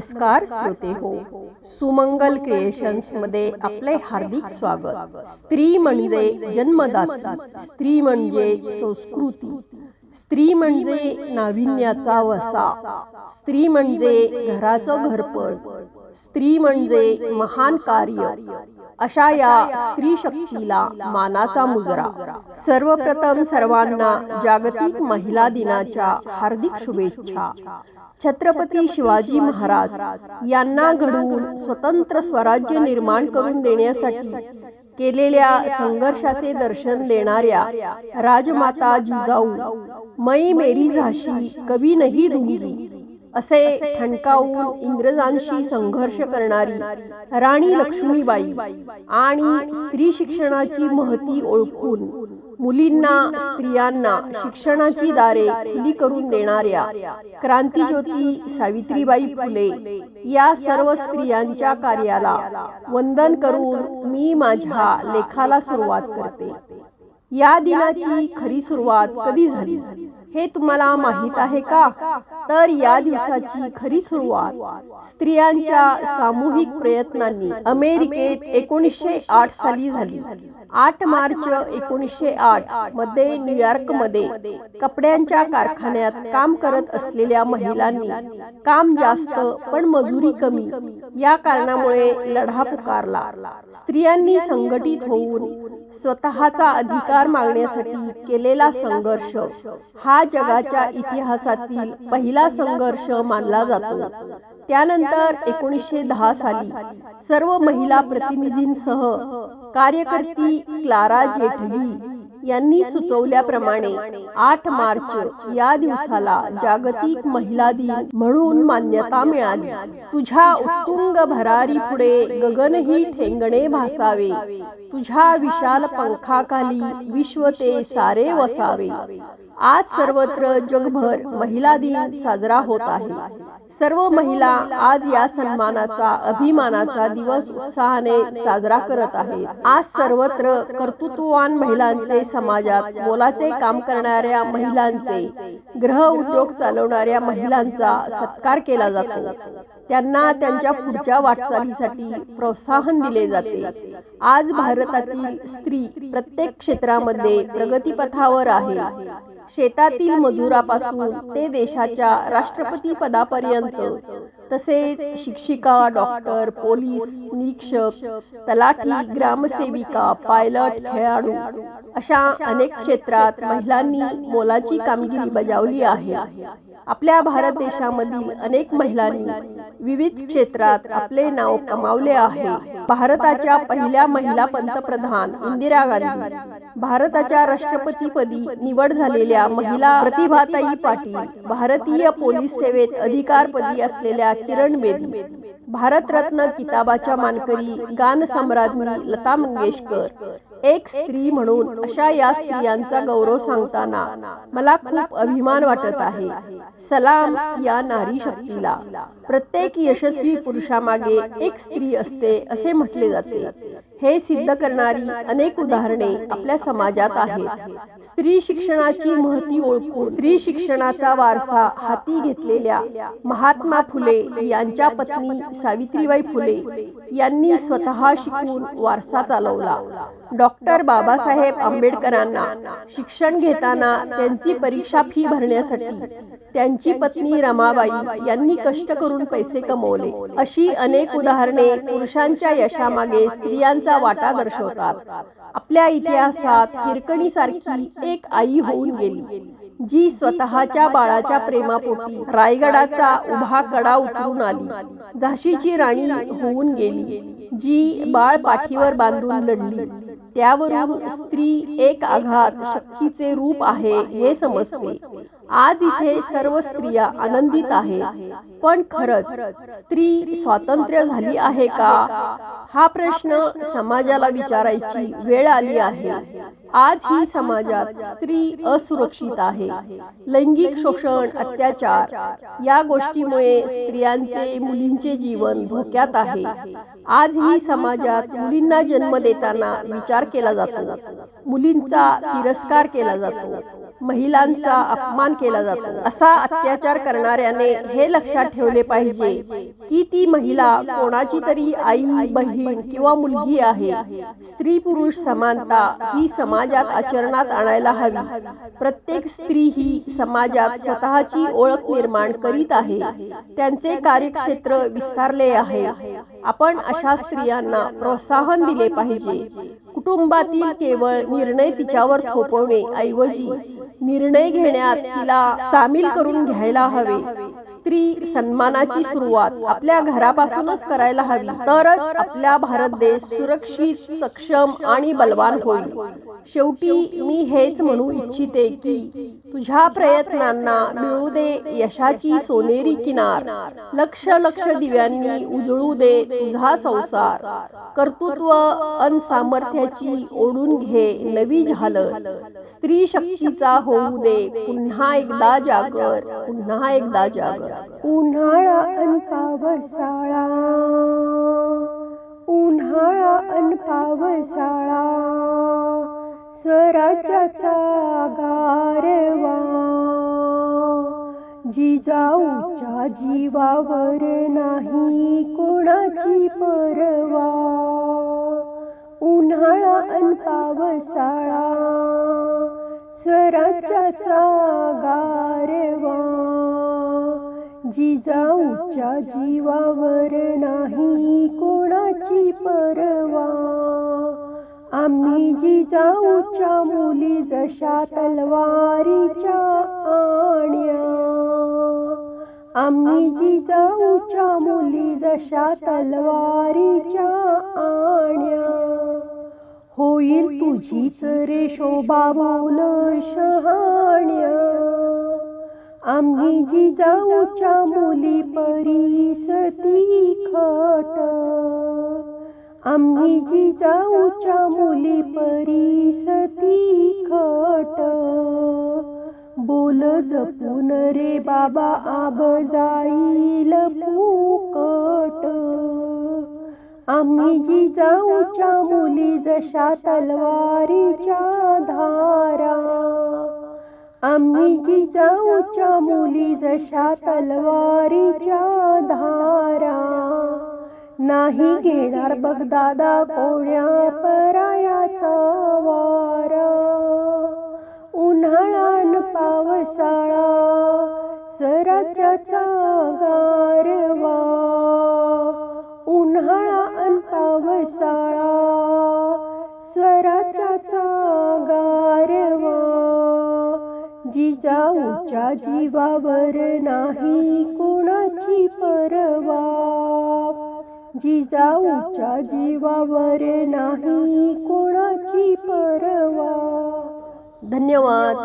नमस्कार श्रोते हो. सुमंगल क्रिएशन्समध्ये आपले हार्दिक स्वागत. स्त्री म्हणजे जन्मदाता स्त्री म्हणजे संस्कृती स्त्री म्हणजे नाविन्याचा वसा स्त्री म्हणजे घराचं घरपण स्त्री म्हणजे महान कार्य अशा या स्त्री शक्तीला मानाचा मुजरा. सर्वप्रथम सर्वांना जागतिक महिला दिनाच्या हार्दिक शुभेच्छा. छत्रपती शिवाजी महाराज यांना घडवून स्वतंत्र स्वराज्य निर्माण करून देण्यासाठी केलेल्या संघर्षाचे दर्शन देणाऱ्या राजमाता जिजाऊ मै मेरी झाशी कवी नाही दुहिली असे ठणकावून इंग्रजांशी संघर्ष करणारी राणी लक्ष्मीबाई आणि स्त्री शिक्षणाची महती ओळखून मुलींना स्त्रियांना शिक्षणाची दारे खुली करून देणाऱ्या क्रांतीज्योती सावित्रीबाई फुले या सर्व स्त्रियांच्या कार्याला वंदन करून मी माझ्या लेखाला सुरुवात करते. या दिनाची खरी सुरुवात कधी झाली? हे तुम्हाला माहीत आहे का? तर या दिवसाची खरी सुरुवात स्त्रियांच्या सामूहिक प्रयत्नांनी अमेरिकेत एकोणीसशे आठ साली झाली. आठ मार्च एकोणीसशे आठमध्ये न्यूयॉर्कमध्ये कपड्यांच्या कारखान्यात काम करत असलेल्या महिलांनी काम जास्त पण मजुरी कमी या कारणामुळे लढा पुकारला. स्त्रियांनी संघटित होऊन स्वतःचा अधिकार मागण्यासाठी केलेला संघर्ष हा जगाच्या इतिहासातील पहिला संघर्ष मानला जातो. त्यानंतर एकोणीसशे दहा साली सर्व महिला प्रतिनिधींसह कार्यकर्ती क्लारा जेटली यांनी सुचवल्याप्रमाणे आठ मार्च या दिवसाला जागतिक महिला दिन म्हणून मान्यता मिळाली. तुझ्या उत्तुंग भरारी पुढे गगनही ठेंगणे भासावे. तुझ्या विशाल पंखाखाली विश्व ते सारे वसावे. आज सर्वत्र जगभर महिला दिन साजरा होत आहे. सर्व महिला आज या सन्मानाचा अभिमानाचा दिवस उत्साहाने साजरा करत आहेत. आज सर्वत्र कर्तृत्ववान महिलांचे समाजात मोलाचे काम करणाऱ्या महिलांचे ग्रह उद्योग चालवणाऱ्या महिलांचा सत्कार केला जातो. त्यांना त्यांच्या पुढच्या वाटचालीसाठी प्रोत्साहन दिले जाते. आज भारतातील स्त्री प्रत्येक क्षेत्रामध्ये प्रगतीपथावर आहे. शेतातील मजुरापासून ते देशाच्या राष्ट्रपती पदापर्यंत. तसेच शिक्षिका डॉक्टर पोलीस निरीक्षक तलाठी ग्रामसेविका पायलट खेळाडू अशा अनेक क्षेत्रात महिलांनी मोलाची कामगिरी बजावली आहे. आपल्या भारत देशामधील अनेक महिलांनी विविध क्षेत्रात आपले नाव कमावले आहे. भारताच्या पहिल्या महिला पंतप्रधान इंदिरा गांधी भारताच्या राष्ट्रपतीपदी निवड झालेल्या महिला प्रतिभाताई पाटील भारतीय पोलीस सेवेत अधिकारपदी असलेल्या किरण बेदी भारतरत्न किताबाच्या मानकरी गान सम्राज्ञी लता मंगेशकर एक स्त्री म्हणून अशा या स्त्रियांचा गौरव सांगताना मला खूप अभिमान वाटत आहे. सलाम या नारी शक्तीला. प्रत्येक यशस्वी पुरुषामागे एक स्त्री असते असे म्हटले जाते. हे सिद्ध करणारी अनेक उदाहरणे आपल्या समाजात आहेत. स्त्री शिक्षणाची महती ओळखून स्त्री शिक्षणाचा वारसा हाती घेतलेल्या महात्मा फुले यांच्या पत्नी सावित्रीबाई फुले यांनी स्वतः शिकून वारसा चालवला. डॉक्टर बाबासाहेब आंबेडकरांना शिक्षण घेताना त्यांची परीक्षा फी भरण्यासाठी त्यांची पत्नी रमाबाई यांनी कष्ट करून पैसे कमवले. अशी अनेक उदाहरणे पुरुषांच्या यशामागे स्त्रियांचा वाटा दर्शवतात. आपल्या इतिहासात हिरकणी सारखी एक आई होऊन गेली. जी स्वतःच्या बाळाच्या प्रेमापोटी रायगडाचा उभा कडा उतरून आली. झाशीची राणी होऊन गेली. जी बाळ पाठीवर बांधून लढली. त्यावरून स्त्री एक आघात शक्तीचे रूप आहे हे समजते. आज इथे सर्व स्त्रिया आनंदित आहेत. पण खरंच स्त्री स्वातंत्र्य झाली आहे का? हा प्रश्न समाजाला विचारायची वेळ आली आहे. आज ही समाजात स्त्री असुरक्षित आहे. लैंगिक शोषण अत्याचार या गोष्टीमुळे स्त्रियांचे मुलींचे जीवन धोक्यात आहे. आज ही समाजात मुलींना जन्म देताना विचार केला जातो. मुलींचा तिरस्कार केला जातो. महिलांचा अपमान केला जातो. असा अत्याचार करणाऱ्याने हे लक्षात ठेवले पाहिजे की ती महिला कोणाची तरी आई बहीण किंवा मुलगी आहे. स्त्री पुरुष समानता ही समाजात आचरणात आणायला हवी. प्रत्येक स्त्री ही समाजात स्वतःची ओळख निर्माण करीत आहे. त्यांचे कार्यक्षेत्र विस्तारले आहे. आपण अशा स्त्रियांना प्रोत्साहन दिले पाहिजे. कुटुंबातील केवळ निर्णय तिच्यावर थोपवणे ऐवजी निर्णय घेण्यात तिला सामील करून घ्यायला हवे. स्त्री सन्मानाची सुरुवात आपल्या घरापासूनच करायला हवी. तरच आपला भारत देश सुरक्षित सक्षम आणि बलवान होईल. शेवटी मी हेच म्हणू इच्छिते की तुझ्या प्रयत्नांना मिळू दे यशाची सोनेरी किनार. लक्ष लक्ष दिव्यांनी उजळू दे तुझा संसार. कर्तृत्व अन सामर्थ्याची ओढून घे नवी झालं स्त्री शक्तीचा होऊ दे. पुन्हा एकदा जागर पुन्हा एकदा जागर. उन्हाळा अन पावसाळा उन्हाळा अन पावसाळा स्वराज्याचा गारवा. जिजाऊच्या जीवावर नाही कोणाची परवा. उन्हाळा अन पावसाळा स्वराज्याचा गारवा जिजाऊच्या जीवावर नाही कोणाची परवा. आम्ही जिजाऊच्या मुली जशा तलवारीच्या आण्या आम्ही जिजाऊच्या मुली जशा तलवारीच्या आण्या. होईल तुझीच रे शोभा बोल शहाण्या. आम्ही जिजाऊच्या मुली परिसती खट. आम्ही जिजाऊच्या मुली परिसती खट. बोल जपून रे बाबा आब जाईल फुकट. आम्ही जिजाऊच्या मुली जशा तलवारीच्या धारा. आम्ही जिजाऊच्या मुली जशा तलवारीच्या धारा. नाही घेणार बघ दादा कोण्या परायाचा वारा. उन्हाळान पावसाळा स्वराज्याचा गारवा. उन्हाळा अन पावसाळा स्वराज्याचा गारवा जिजाऊच्या जीवावर नाही कोणाची परवा जिजाऊच्या जीवावर नाही कोणाची परवा. धन्यवाद.